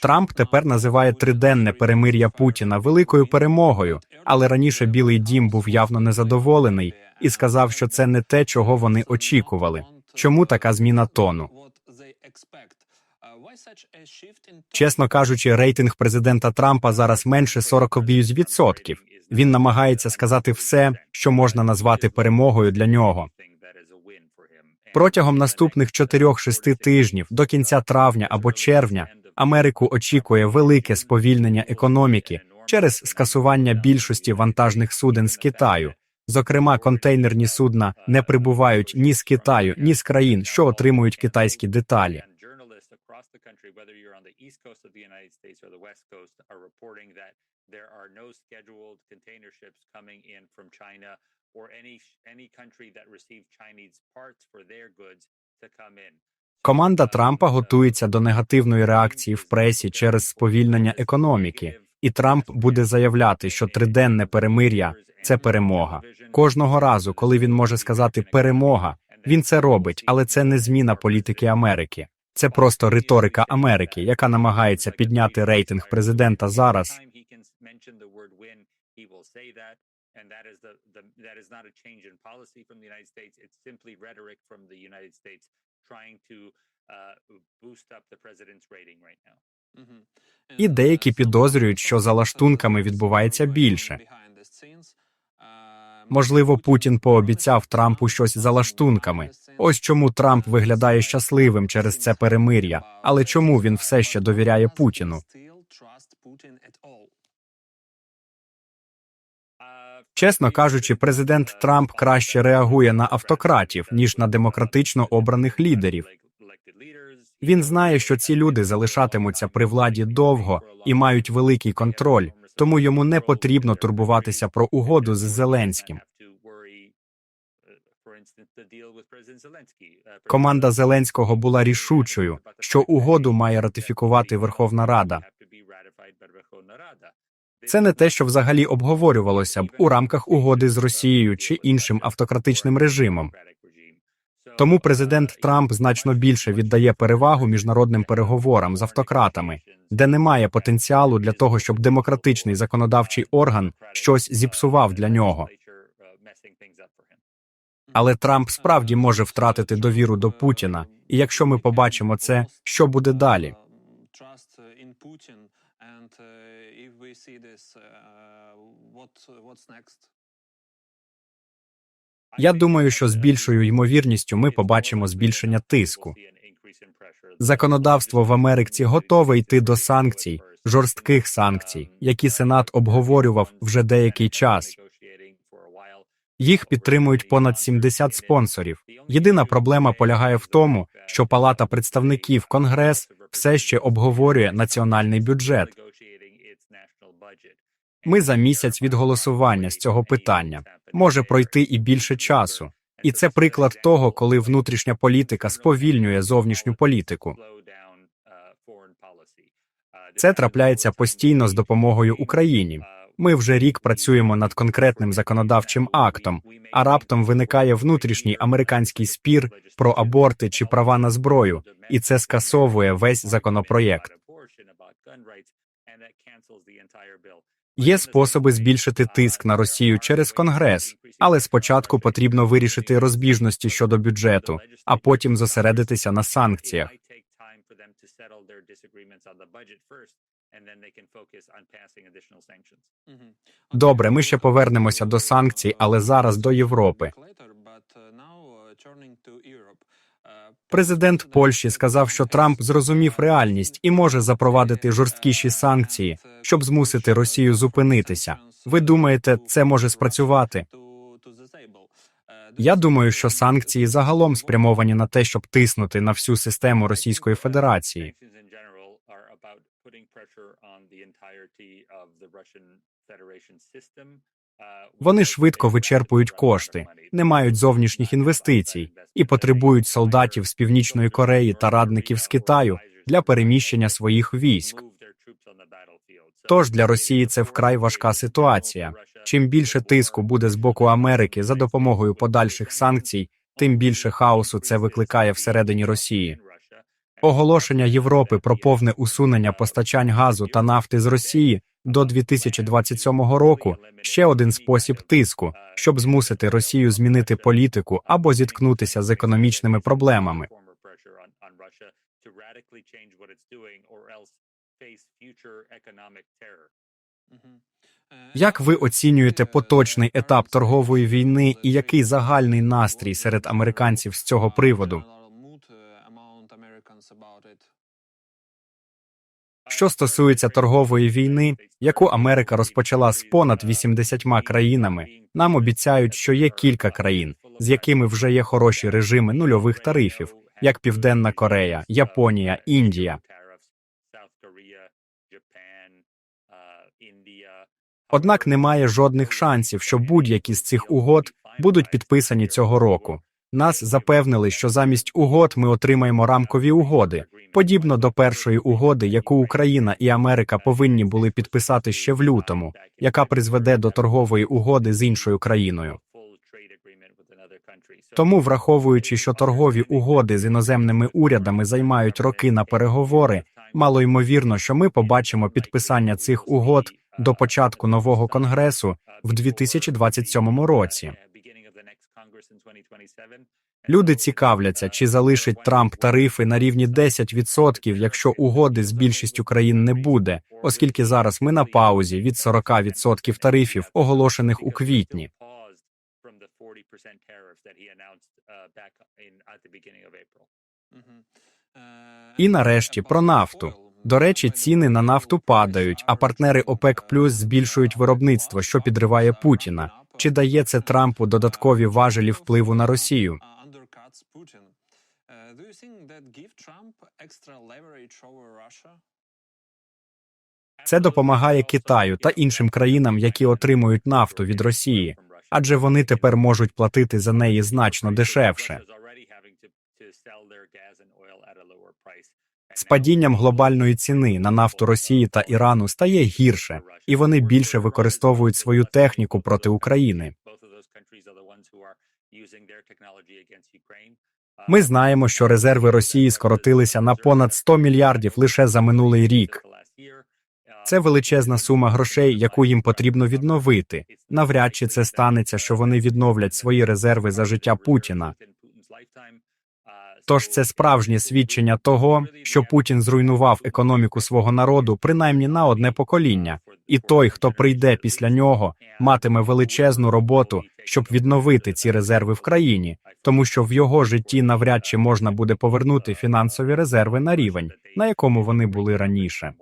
Трамп тепер називає триденне перемир'я Путіна великою перемогою, але раніше Білий Дім був явно незадоволений і сказав, що це не те, чого вони очікували. Чому така зміна тону? Чесно кажучи, рейтинг президента Трампа зараз менше 40%. Він намагається сказати все, що можна назвати перемогою для нього. Протягом наступних 4-6 тижнів до кінця травня або червня Америку очікує велике сповільнення економіки через скасування більшості вантажних суден з Китаю. Зокрема, контейнерні судна не прибувають ні з Китаю, ні з країн, що отримують китайські деталі. Or any any country that receives Chinese parts for their goods to come in. Команда Трампа готується до негативної реакції в пресі через сповільнення економіки, і Трамп буде заявляти, що триденне перемир'я це перемога. Кожного разу, коли він може сказати перемога, він це робить, але це не зміна політики Америки. Це просто риторика Америки, яка намагається підняти рейтинг президента зараз. And that is the, the that is not trying to uh, boost up the president's rating right now. І деякі підозрюють, що за лаштунками відбувається більше. Можливо, Путін пообіцяв Трампу щось за лаштунками. Ось чому Трамп виглядає щасливим через це перемир'я. Але чому він все ще довіряє Путіну? Чесно кажучи, президент Трамп краще реагує на автократів ніж на демократично обраних лідерів. Він знає, що ці люди залишатимуться при владі довго і мають великий контроль, тому йому не потрібно турбуватися про угоду з Зеленським. Команда Зеленського була рішучою, що угоду має ратифікувати Верховна Рада. Це не те, що взагалі обговорювалося б у рамках угоди з Росією чи іншим автократичним режимом. Тому президент Трамп значно більше віддає перевагу міжнародним переговорам з автократами, де немає потенціалу для того, щоб демократичний законодавчий орган щось зіпсував для нього. Але Трамп справді може втратити довіру до Путіна, і якщо ми побачимо це, що буде далі? Я думаю, що з більшою ймовірністю ми побачимо збільшення тиску. Законодавство в Америці готове йти до санкцій, жорстких санкцій, які Сенат обговорював вже деякий час. Їх підтримують понад 70 спонсорів. Єдина проблема полягає в тому, що Палата представників Конгрес все ще обговорює національний бюджет. Ми за місяць від голосування з цього питання може пройти і більше часу, і це приклад того, коли внутрішня політика сповільнює зовнішню політику. Це трапляється постійно з допомогою Україні. Ми вже рік працюємо над конкретним законодавчим актом, а раптом виникає внутрішній американський спір про аборти чи права на зброю, і це скасовує весь законопроєкт. Є способи збільшити тиск на Росію через Конгрес, але спочатку потрібно вирішити розбіжності щодо бюджету, а потім зосередитися на санкціях. Добре, ми ще повернемося до санкцій, але зараз до Європи. Президент Польщі сказав, що Трамп зрозумів реальність і може запровадити жорсткіші санкції, щоб змусити Росію зупинитися. Ви думаєте, це може спрацювати? Я думаю, що санкції загалом спрямовані на те, щоб тиснути на всю систему Російської Федерації. Вони швидко вичерпують кошти, не мають зовнішніх інвестицій і потребують солдатів з північної Кореї та радників з Китаю для переміщення своїх військ. Тож для Росії це вкрай важка ситуація. Чим більше тиску буде з боку Америки за допомогою подальших санкцій, тим більше хаосу це викликає всередині Росії. Оголошення Європи про повне усунення постачань газу та нафти з Росії до 2027 року ще один спосіб тиску, щоб змусити Росію змінити політику або зіткнутися з економічними проблемами. Як ви оцінюєте поточний етап торгової війни і який загальний настрій серед американців з цього приводу? Що стосується торгової війни, яку Америка розпочала з понад 80 країнами, нам обіцяють, що є кілька країн, з якими вже є хороші режими нульових тарифів, як Південна Корея, Японія, Індія. Однак немає жодних шансів, що будь-які з цих угод будуть підписані цього року. Нас запевнили, що замість угод ми отримаємо рамкові угоди, подібно до першої угоди, яку Україна і Америка повинні були підписати ще в лютому, яка призведе до торгової угоди з іншою країною. Тому, враховуючи, що торгові угоди з іноземними урядами займають роки на переговори, мало ймовірно, що ми побачимо підписання цих угод до початку нового конгресу в 2027 році. Люди цікавляться, чи залишить Трамп тарифи на рівні 10%, якщо угоди з більшістю країн не буде, оскільки зараз ми на паузі від 40% тарифів, оголошених у квітні. І нарешті про нафту. До речі, ціни на нафту падають, а партнери ОПЕК Плюс збільшують виробництво, що підриває Путіна. Чи дає це Трампу додаткові важелі впливу на Росію? Це допомагає Китаю та іншим країнам, які отримують нафту від Росії, адже вони тепер можуть платити за неї значно дешевше. З падінням глобальної ціни на нафту Росії та Ірану стає гірше, і вони більше використовують свою техніку проти України. Ми знаємо, що резерви Росії скоротилися на понад 100 мільярдів лише за минулий рік. Це величезна сума грошей, яку їм потрібно відновити. Навряд чи це станеться, що вони відновлять свої резерви за життя Путіна. Тож це справжнє свідчення того, що Путін зруйнував економіку свого народу принаймні на одне покоління, і той, хто прийде після нього, матиме величезну роботу, щоб відновити ці резерви в країні, тому що в його житті навряд чи можна буде повернути фінансові резерви на рівень, на якому вони були раніше.